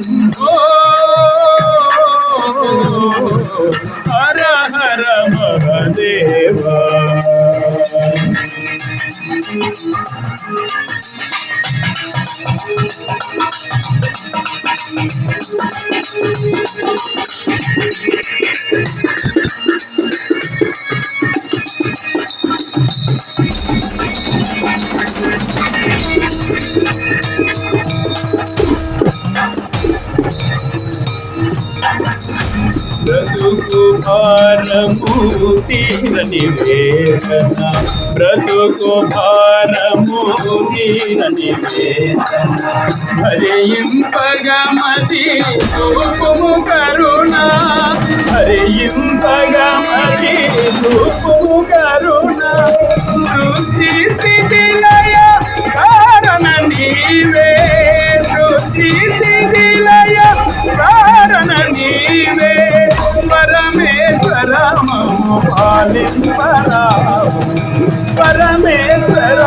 శంభో హర హర మహదేవా బ్రతుకు భారము తీరని వేదన. బ్రతుకు భారము తీరని వేదన. హరియింపగమతి రూపము కరుణ. హరియింపగమతి రూపము కరుణ. సృష్టి పరమేశ్వర మము పాలింపరావు పరమేశ్వర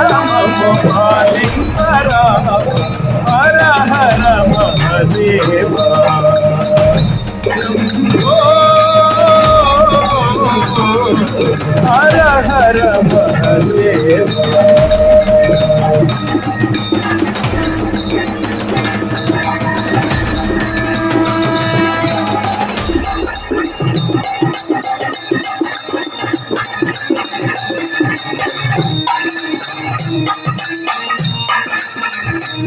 పాలింపరావు హర హర మహదేవ హర హర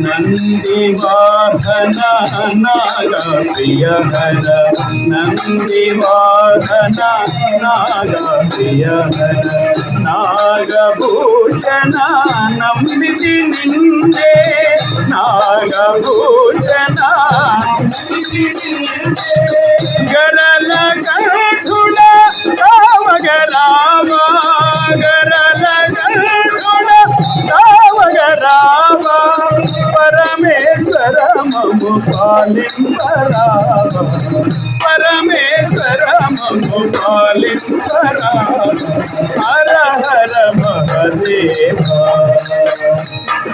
నంది వాహన నాగ ప్రియ హర నంది వాహన నాగ ప్రియ హర నాగభూషణ నమ్మితి నిందే నాగభూషణ గరల కంఠుడ రామగరామ గరల పరమేశ్వర మము పాలింపరామ పరమేశ్వర మము పాలింపరామ హర హర మహదేవ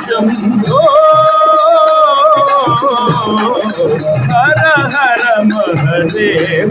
శంభో హర హర మహదేవ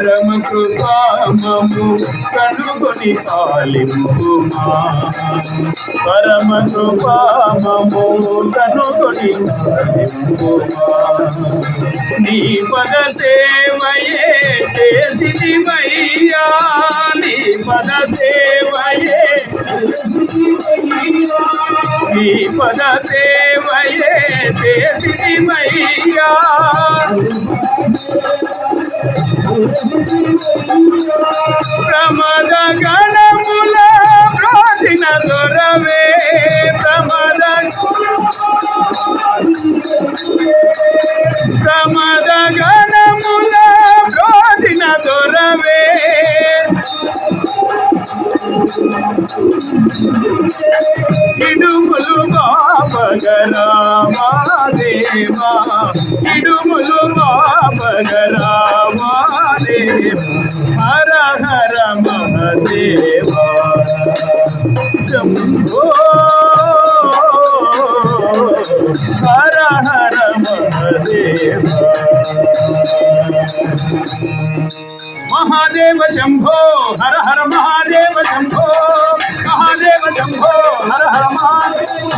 పరమ కృపామము కనుగొని పాలింపుమా. పరమ కృపామము కనుగొని నీ పద సేవయే చేసి మయ్యా నీ పద సేవయే నీ పద సేవయే చేసి మయ్యా ప్రమద గణముల ప్రాచీన దొరవే ప్రమద ప్రమద గణముల ప్రాచీన దొరవే. ఇడుములు బాబగరామా దేవా ఇడుములు బాబగరామా దేవా హర హర మహదేవా శంభో హర హర మహదేవా మహాదేవ శంభో హర హర మహాదేవ శంభో మహాదేవ శంభో హర హర మహాదేవ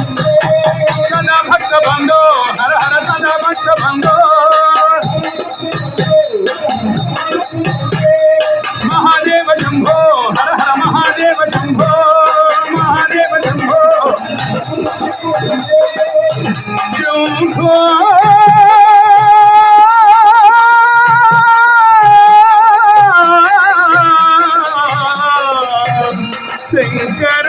సదా భక్త బంధో హర హర సదా భక్త तु सिंगर